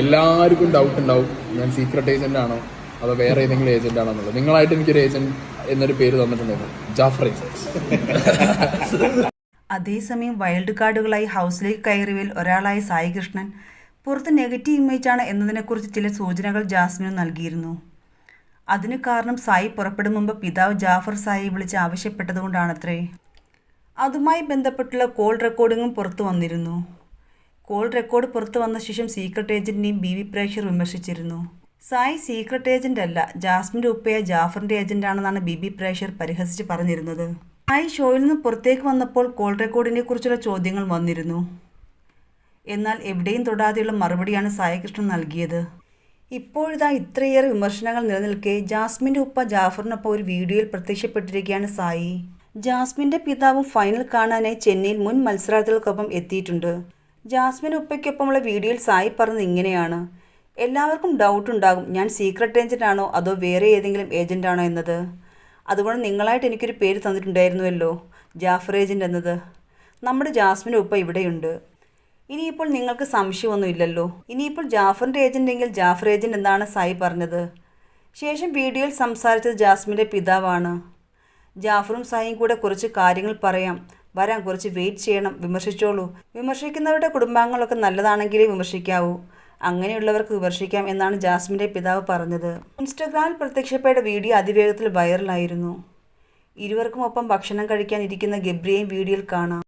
എല്ലാവർക്കും ഡൗട്ട് ഉണ്ടാവും. ഞാൻ സീക്രട്ട് ഏജന്റ് ആണോ? അതോ വേറെ ഏതെങ്കിലും ഏജന്റ് ആണോ എന്നുള്ളത്. നിങ്ങളായിട്ട് എനിക്കൊരു ഏജന്റ് എന്നൊരു പേര് തന്നിട്ടുണ്ടായിരുന്നു. ജാഫർ അതേസമയം വൈൽഡ് കാർഡുകളായി ഹൗസിലേക്ക് കയറിയവരിൽ ഒരാളായ സായി കൃഷ്ണൻ പുറത്ത് നെഗറ്റീവ് ഇമേജ് ഇമേജാണ് എന്നതിനെക്കുറിച്ച് ചില സൂചനകൾ ജാസ്മിന് നൽകിയിരുന്നു. അതിന് കാരണം സായി പുറപ്പെടും മുമ്പ് പിതാവ് ജാഫർ സായി വിളിച്ച് ആവശ്യപ്പെട്ടതുകൊണ്ടാണത്രേ. അതുമായി ബന്ധപ്പെട്ടുള്ള കോൾ റെക്കോർഡിങ്ങും പുറത്തു വന്നിരുന്നു. കോൾ റെക്കോർഡ് പുറത്തു വന്ന ശേഷം സീക്രട്ട് ഏജന്റിനെയും ബി വി പ്രേക്ഷർ വിമർശിച്ചിരുന്നു. സായി സീക്രട്ട് ഏജന്റ് അല്ല ജാസ്മിന്റെ ഉപ്പയ ജാഫറിന്റെ ഏജന്റാണെന്നാണ് ബി ബി പ്രേക്ഷർ പരിഹസിച്ച് പറഞ്ഞിരുന്നത്. സായി ഷോയിൽ നിന്ന് പുറത്തേക്ക് വന്നപ്പോൾ കോൾ റെക്കോർഡിനെ കുറിച്ചുള്ള ചോദ്യങ്ങൾ വന്നിരുന്നു. എന്നാൽ എവിടെയും തൊടാതെയുള്ള മറുപടിയാണ് സായികൃഷ്ണൻ നൽകിയത്. ഇപ്പോഴിതാ ഇത്രയേറെ വിമർശനങ്ങൾ നിലനിൽക്കെ ജാസ്മിന്റെ ഉപ്പ ജാഫറിനൊപ്പം ഒരു വീഡിയോയിൽ പ്രത്യക്ഷപ്പെട്ടിരിക്കുകയാണ് സായി. ജാസ്മിന്റെ പിതാവും ഫൈനൽ കാണാനായി ചെന്നൈയിൽ മുൻ മത്സരാർത്ഥികൾക്കൊപ്പം എത്തിയിട്ടുണ്ട്. ജാസ്മിൻ ഉപ്പയ്ക്കൊപ്പമുള്ള വീഡിയോയിൽ സായി പറഞ്ഞത് ഇങ്ങനെയാണ്. എല്ലാവർക്കും ഡൗട്ട് ഉണ്ടാകും. ഞാൻ സീക്രട്ട് ഏജന്റ് ആണോ? അതോ വേറെ ഏതെങ്കിലും ഏജന്റ് ആണോ എന്നത്? അതുകൊണ്ട് നിങ്ങളായിട്ട് എനിക്കൊരു പേര് തന്നിട്ടുണ്ടായിരുന്നുവല്ലോ. ജാഫർ ഏജന്റ് എന്നത്. നമ്മുടെ ജാസ്മിൻ ഉപ്പ ഇവിടെയുണ്ട്. ഇനിയിപ്പോൾ നിങ്ങൾക്ക് സംശയമൊന്നുമില്ലല്ലോ ഇനിയിപ്പോൾ ജാഫറിന്റെ ഏജന്റെങ്കിൽ ജാഫർ ഏജന്റ് എന്നാണ് സായി പറഞ്ഞത്. ശേഷം വീഡിയോയിൽ സംസാരിച്ചത് ജാസ്മിന്റെ പിതാവാണ്. ജാഫറും സായിയും കൂടെ കുറച്ച് കാര്യങ്ങൾ പറയാം. വരാൻ കുറച്ച് വെയിറ്റ് ചെയ്യണം വിമർശിച്ചോളൂ. വിമർശിക്കുന്നവരുടെ കുടുംബാംഗങ്ങളൊക്കെ നല്ലതാണെങ്കിലേ വിമർശിക്കാവൂ. അങ്ങനെയുള്ളവർക്ക് വിമർശിക്കാം എന്നാണ് ജാസ്മിന്റെ പിതാവ് പറഞ്ഞത്. ഇൻസ്റ്റഗ്രാമിൽ പ്രത്യക്ഷപ്പെട്ട വീഡിയോ അതിവേഗത്തിൽ വൈറലായിരുന്നു ഇരുവർക്കും ഒപ്പം ഭക്ഷണം കഴിക്കാൻ ഇരിക്കുന്ന ഗബ്രിയെയും വീഡിയോയിൽ കാണാം.